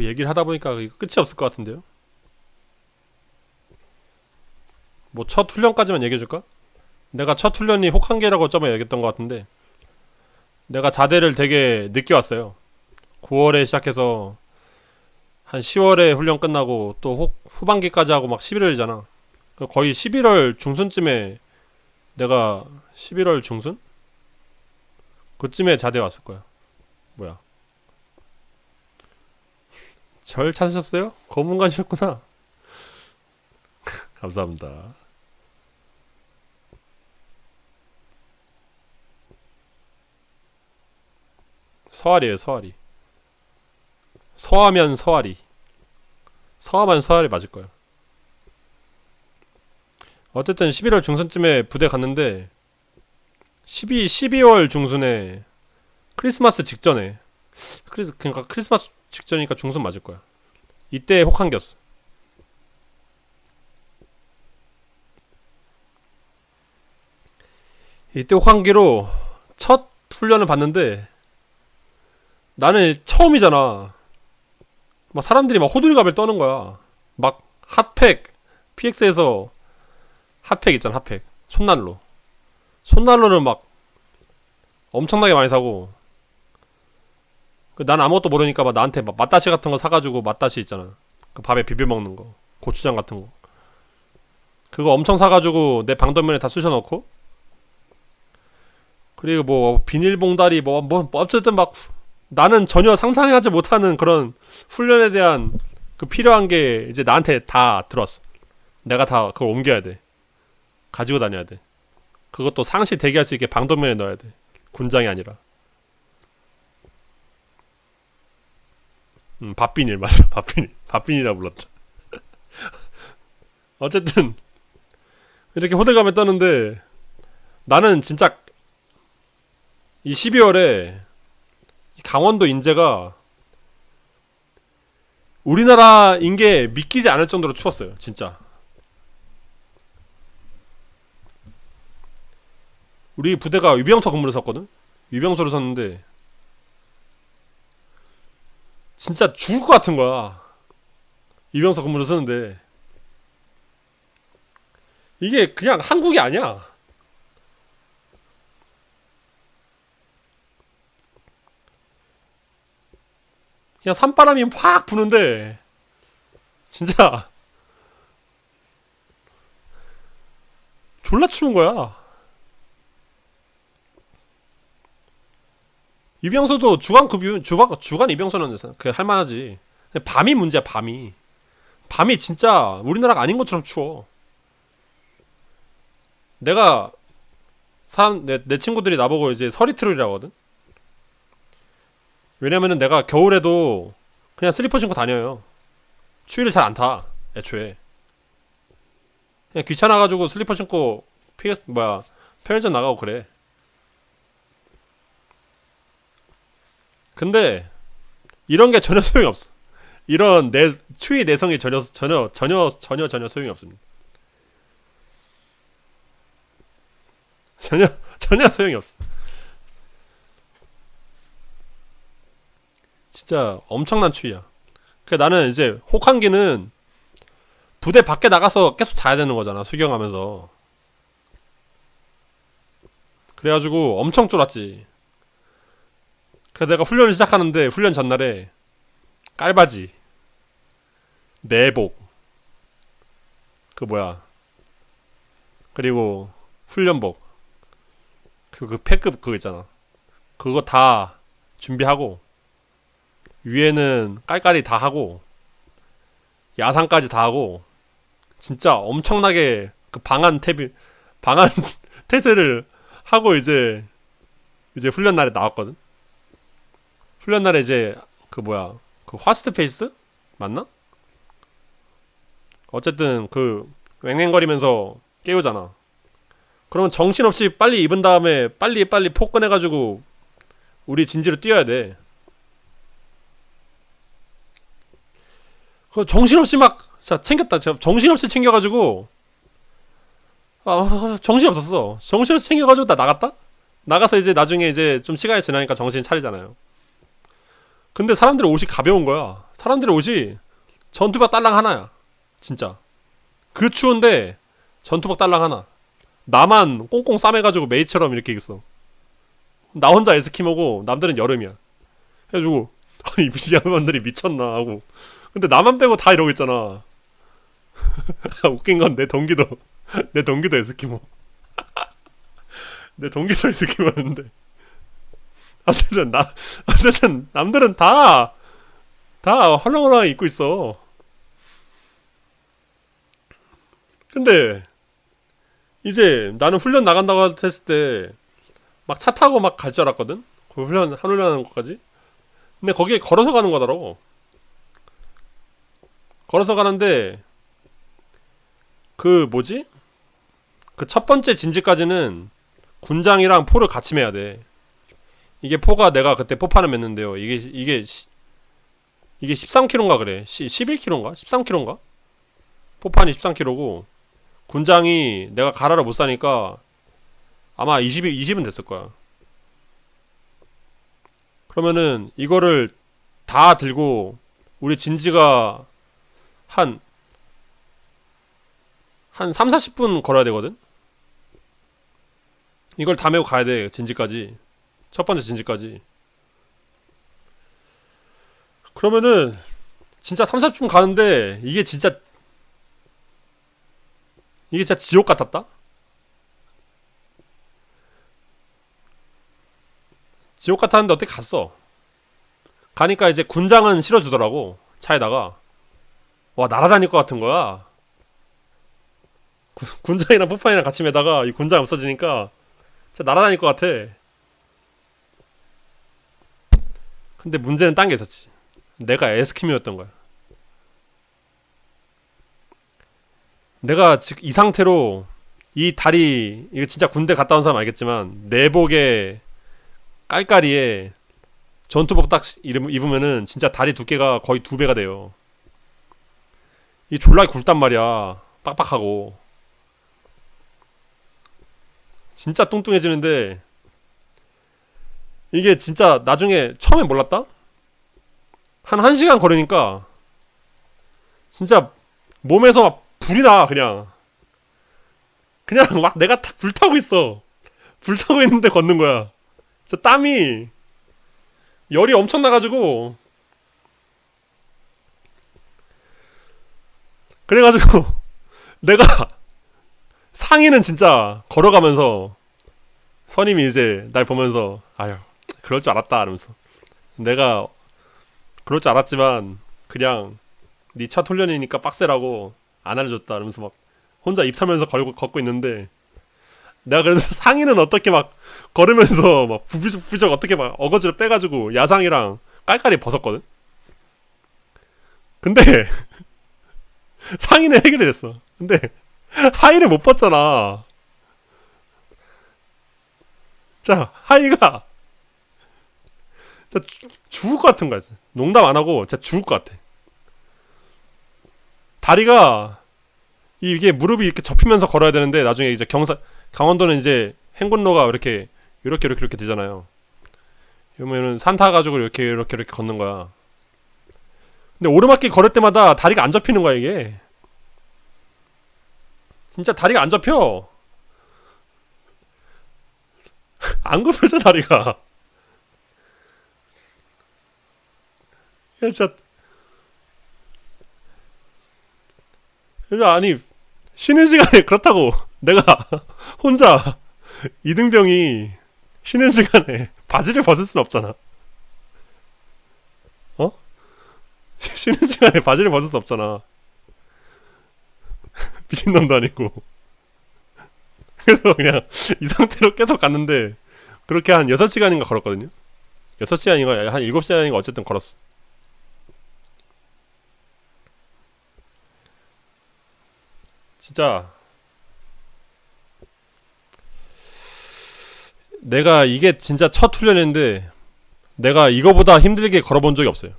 그 얘기를 하다 보니까 끝이 없을 것 같은데요. 뭐 첫 훈련까지만 얘기해줄까? 내가 첫 훈련이 혹한계라고 저번에 얘기했던 것 같은데 내가 자대를 되게 늦게 왔어요. 9월에 시작해서 한 10월에 훈련 끝나고 또 혹, 후반기까지 하고 막 11월이잖아. 거의 11월 중순쯤에 내가 11월 중순? 그쯤에 자대 왔을 거야. 뭐야? 절 찾으셨어요? 검문관이셨구나. 감사합니다. 서알이에요, 서알이. 서하면 서알이. 서하면 서알이 맞을 거예요. 어쨌든 11월 중순쯤에 부대 갔는데 12 12월 중순에 크리스마스 직전에 크리스 그러니까 크리스마스 직전이니까 중순 맞을 거야. 이때 혹한겼어. 이때 혹한기로 첫 훈련을 봤는데 나는 처음이잖아. 막 사람들이 막 호들갑을 떠는 거야. 막 핫팩 PX에서 핫팩 있잖아 핫팩 손난로 손난로를 막 엄청나게 많이 사고 그 난 아무것도 모르니까 막 나한테 막 맛다시 같은 거 사가지고 맛다시 있잖아. 그 밥에 비벼 먹는 거. 고추장 같은 거. 그거 엄청 사가지고 내 방독면에 다 쑤셔 넣고. 그리고 뭐 비닐봉다리 뭐, 뭐 어쨌든 막 나는 전혀 상상하지 못하는 그런 훈련에 대한 그 필요한 게 이제 나한테 다 들어왔어. 내가 다 그걸 옮겨야 돼. 가지고 다녀야 돼. 그것도 상시 대기할 수 있게 방독면에 넣어야 돼. 군장이 아니라 음, 밥비닐 맞아. 밥비닐. 밥비닐이라 불렀다. 어쨌든 이렇게 호들갑에 떠는데 나는 진짜 이 12월에 강원도 인제가 우리나라인 게 믿기지 않을 정도로 추웠어요 진짜. 우리 부대가 유병소 근무를 섰거든? 유병소를 섰는데 진짜 죽을 것 같은 거야. 이병석 근무를 쓰는데 이게 그냥 한국이 아니야. 그냥 산바람이 확 부는데 진짜 졸라 추운 거야. 이병서도 주간 급유 주간 주간 이병서는 그 할만하지. 밤이 문제야 밤이. 밤이 진짜 우리나라가 아닌 것처럼 추워. 내가 사람 내, 내 친구들이 나보고 이제 서리트롤이라고 하거든. 왜냐면은 내가 겨울에도 그냥 슬리퍼 신고 다녀요. 추위를 잘 안 타. 애초에. 그냥 귀찮아가지고 슬리퍼 신고 피 뭐야 편의점 나가고 그래. 근데 이런 게 전혀 소용이 없어. 이런 내 추위 내성이 전혀 전혀 전혀 전혀 전혀 소용이 없습니다. 전혀 전혀 소용이 없어. 진짜 엄청난 추위야. 그 나는 이제 혹한기는 부대 밖에 나가서 계속 자야 되는 거잖아 수경하면서. 그래가지고 엄청 쫄았지. 그래서 내가 훈련을 시작하는데 훈련 전날에 깔바지 내복 그 뭐야 그리고 훈련복 그리고 그 패급 그거 있잖아. 그거 다 준비하고 위에는 깔깔이 다 하고 야상까지 다 하고 진짜 엄청나게 그 방한 탭이 방한 태세를 하고 이제 이제 훈련 날에 나왔거든 훈련 날에 이제 그 뭐야 그 화스트 페이스 맞나? 어쨌든 그 왱왱거리면서 깨우잖아. 그러면 정신없이 빨리 입은 다음에 빨리 빨리 폭 꺼내가지고 우리 진지로 뛰어야 돼. 그 정신없이 막 자, 챙겼다. 정신없이 챙겨가지고 아 정신 없었어. 정신없이 챙겨가지고 나 나갔다. 나가서 이제 나중에 이제 좀 시간이 지나니까 정신 차리잖아요. 근데 사람들이 옷이 가벼운 거야. 사람들이 옷이 전투복 딸랑 하나야. 진짜. 그 추운데 전투복 딸랑 하나. 나만 꽁꽁 싸매가지고 메이처럼 이렇게 있어. 나 혼자 에스키모고 남들은 여름이야. 해가지고 아니 이 양반들이 미쳤나 하고. 근데 나만 빼고 다 이러고 있잖아. 웃긴 건 내 동기도 내 동기도 에스키모. 내 동기도 에스키모였는데. 어쨌든 나 어쨌든 남들은 다 다 헐렁헐렁 입고 있어. 근데 이제 나는 훈련 나간다고 했을 때 막 차 타고 막 갈 줄 알았거든. 그 훈련 한 훈련하는 것까지. 근데 거기에 걸어서 가는 거더라고. 걸어서 가는데 그 뭐지? 그 첫 번째 진지까지는 군장이랑 포를 같이 매야 돼. 이게 포가 내가 그때 포판을 맸는데요. 이게 이게 시- 이게 13kg인가 그래. 11kg인가? 13kg인가? 포판이 13kg고 군장이 내가 가라를 못 사니까 아마 20, 20은 됐을 거야. 그러면은 이거를 다 들고 우리 진지가 한, 한 3, 40분 걸어야 되거든? 이걸 다 메고 가야 돼, 진지까지. 첫 번째 진지까지. 그러면은 진짜 3, 40분 가는데 이게 진짜 이게 진짜 지옥 같았다? 지옥 같았는데 어떻게 갔어? 가니까 이제 군장은 실어주더라고 차에다가 와 날아다닐 것 같은 거야 구- 군장이랑 푸파이랑 같이 매다가 이 군장 없어지니까 진짜 날아다닐 것 같아 근데 문제는 딴 게 있었지 내가 에스키미였던 거야 내가 지금 이 상태로 이 다리 이거 진짜 군대 갔다 온 사람 알겠지만 내복에 깔깔이에 전투복 딱 입으- 입으면은 진짜 다리 두께가 거의 두 배가 돼요. 이 졸라 굵단 말이야. 빡빡하고. 진짜 뚱뚱해지는데 이게 진짜 나중에 처음에 몰랐다? 한 1시간 걸으니까 진짜 몸에서 막 불이 나 그냥. 그냥 막 내가 다 불타고 있어. 불타고 있는데 걷는 거야. 진짜 땀이 열이 엄청 나가지고. 그래가지고 내가 상의는 진짜 걸어가면서 선임이 이제 날 보면서 아유 그럴 줄 알았다 이러면서 내가 그럴 줄 알았지만 그냥 네첫 훈련이니까 빡세라고 안 알려줬다 이러면서 막 혼자 입 털면서 걸고 걷고 있는데 내가 그래서 상의는 어떻게 막 걸으면서 막 부비적 부비적 어떻게 막 어거지를 빼가지고 야상이랑 깔깔이 벗었거든. 근데 상의는 해결이 됐어. 근데 하의를 못 벗잖아. 자 하의가 진짜 죽- 죽을 것 같은 거야. 농담 안 하고 진짜 죽을 것 같아. 다리가 이- 이게 무릎이 이렇게 접히면서 걸어야 되는데 나중에 이제 경사 강원도는 이제 행군로가 이렇게 이렇게 이렇게 이렇게 되잖아요. 그러면은 산 타가지고 이렇게 이렇게 이렇게 걷는 거야. 근데 오르막길 걸을 때마다 다리가 안 접히는 거야 이게. 진짜 다리가 안 접혀. 안 굽혀져 다리가. 진짜. 그러니까 아니 쉬는 시간에 그렇다고 내가 혼자 이등병이 쉬는 시간에 바지를 벗을 순 없잖아. 어? 쉬는 시간에 바지를 벗을 수 없잖아. 미친놈도 아니고. 그래서 그냥 이 상태로 계속 갔는데 그렇게 한 6시간인가 걸었거든요. 6시간인가 한 7시간인가 어쨌든 걸었어. 진짜 내가 이게 진짜 첫 훈련인데 내가 이거보다 힘들게 걸어본 적이 없어요.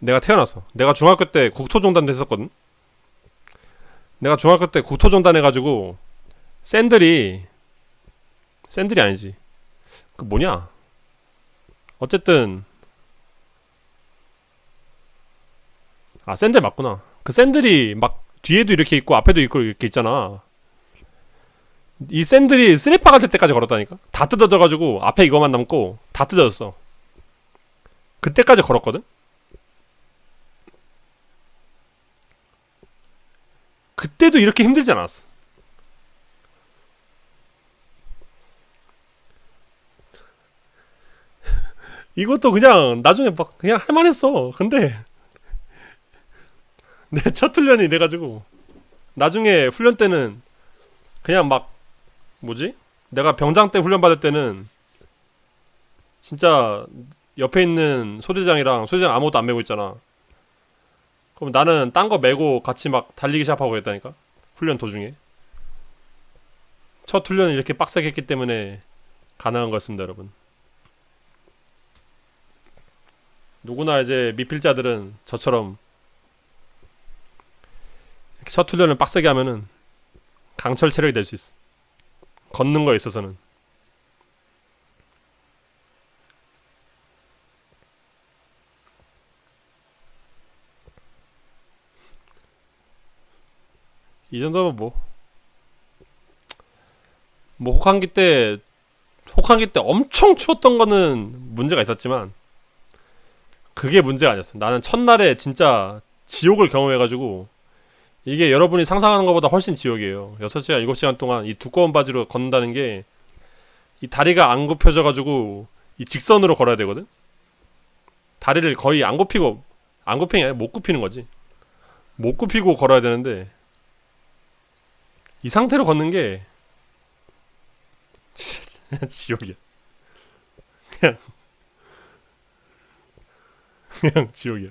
내가 태어나서 내가 중학교 때 국토종단도 했었거든. 내가 중학교 때 국토종단 해가지고 샌들이 샌들이 아니지. 그 뭐냐? 어쨌든 아 샌들 맞구나. 그 샌들이 막 뒤에도 이렇게 있고 앞에도 있고 이렇게 있잖아. 이 샌들이 쓰리파가 될 때까지 걸었다니까? 다 뜯어져가지고 앞에 이거만 남고 다 뜯어졌어. 그때까지 걸었거든? 그때도 이렇게 힘들지 않았어. 이것도 그냥 나중에 막 그냥 할만했어. 근데 내 첫 훈련이 이래가지고 나중에 훈련 때는 그냥 막 뭐지? 내가 병장 때 훈련 받을 때는 진짜 옆에 있는 소대장이랑 소대장 아무것도 안 메고 있잖아. 그럼 나는 딴 거 메고 같이 막 달리기 시작하고 그랬다니까. 훈련 도중에. 첫 훈련을 이렇게 빡세게 했기 때문에 가능한 거였습니다, 여러분. 누구나 이제 미필자들은 저처럼 훈련을 빡세게 하면은 강철 체력이 될 수 있어. 걷는 거에 있어서는. 이 정도면 뭐. 뭐 혹한기 때 혹한기 때 엄청 추웠던 거는 문제가 있었지만 그게 문제가 아니었어. 나는 첫날에 진짜 지옥을 경험해가지고 이게 여러분이 상상하는 것보다 훨씬 지옥이에요. 6시간, 7시간 동안 이 두꺼운 바지로 걷는다는 게 이 다리가 안 굽혀져 가지고 이 직선으로 걸어야 되거든? 다리를 거의 안 굽히고, 안 굽히는 게 아니라 못 굽히는 거지. 못 굽히고 걸어야 되는데 이 상태로 걷는 게 진짜 지옥이야. 그냥 그냥 지옥이야.